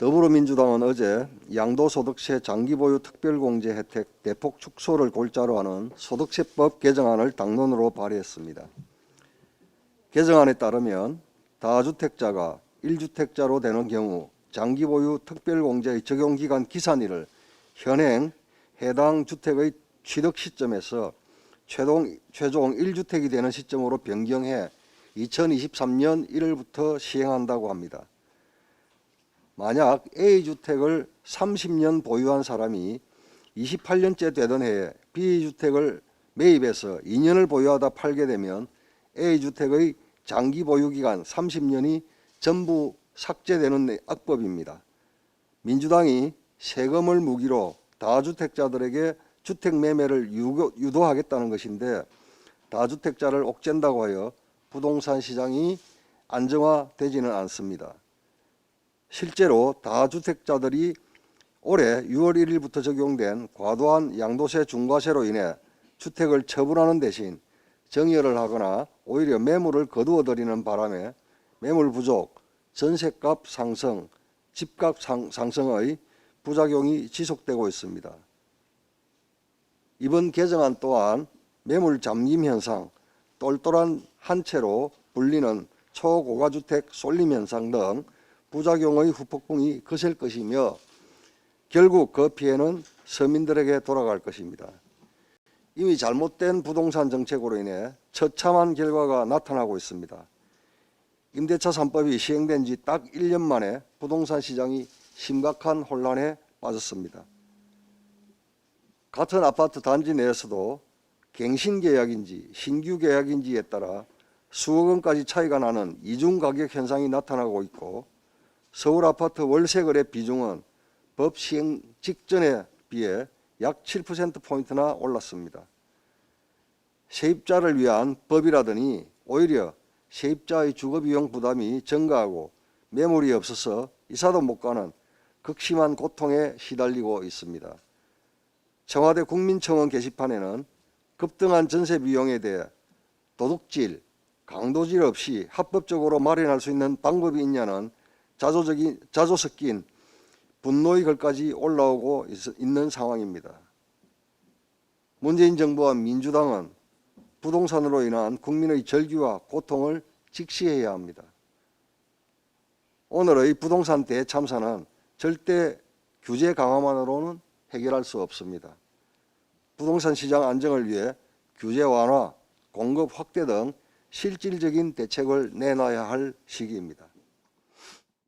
더불어민주당은 어제 양도소득세 장기보유 특별공제 혜택 대폭 축소를 골자로 하는 소득세법 개정안을 당론으로 발의했습니다. 개정안에 따르면 다주택자가 1주택자로 되는 경우 장기보유 특별공제의 적용기간 기산일을 현행 해당 주택의 취득 시점에서 최종, 최종 1주택이 되는 시점으로 변경해 2023년 1월부터 시행한다고 합니다. 만약 A주택을 30년 보유한 사람이 28년째 되던 해에 B주택을 매입해서 2년을 보유하다 팔게 되면 A주택의 장기 보유 기간 30년이 전부 삭제되는 악법입니다. 민주당이 세금을 무기로 다주택자들에게 주택 매매를 유도, 유도하겠다는 것인데 다주택자를 옥죄다고 하여 부동산 시장이 안정화되지는 않습니다. 실제로 다주택자들이 올해 6월 1일부터 적용된 과도한 양도세 중과세로 인해 주택을 처분하는 대신 정여를 하거나 오히려 매물을 거두어 들이는 바람에 매물 부족, 전세값 상승, 집값 상, 상승의 부작용이 지속되고 있습니다. 이번 개정안 또한 매물 잠김 현상, 똘똘한 한 채로 불리는 초고가주택 쏠림 현상 등 부작용의 후폭풍이 거셀 것이며 결국 그 피해는 서민들에게 돌아갈 것입니다. 이미 잘못된 부동산 정책으로 인해 처참한 결과가 나타나고 있습니다. 임대차 3법이 시행된 지 딱 1년 만에 부동산 시장이 심각한 혼란에 빠졌습니다. 같은 아파트 단지 내에서도 갱신 계약인지 신규 계약인지에 따라 수억 원까지 차이가 나는 이중 가격 현상이 나타나고 있고 서울 아파트 월세 거래 비중은 법 시행 직전에 비해 약 7% 포인트나 올랐습니다. 세입자를 위한 법이라더니 오히려 세입자의 주거 비용 부담이 증가하고 매물이 없어서 이사도 못 가는 극심한 고통에 시달리고 있습니다. 청와대 국민청원 게시판에는 급등한 전세 비용에 대해 도둑질, 강도질 없이 합법적으로 마련할 수 있는 방법이 있냐는 자조적인 자조 섞인 분노의 글까지 올라오고 있- 있는 상황입니다. 문재인 정부와 민주당은 부동산으로 인한 국민의 절규와 고통을 직시해야 합니다. 오늘의 부동산 대참사는 절대 규제 강화만으로는 해결할 수 없습니다. 부동산 시장 안정을 위해 규제 완화, 공급 확대 등 실질적인 대책을 내놔야 할 시기입니다.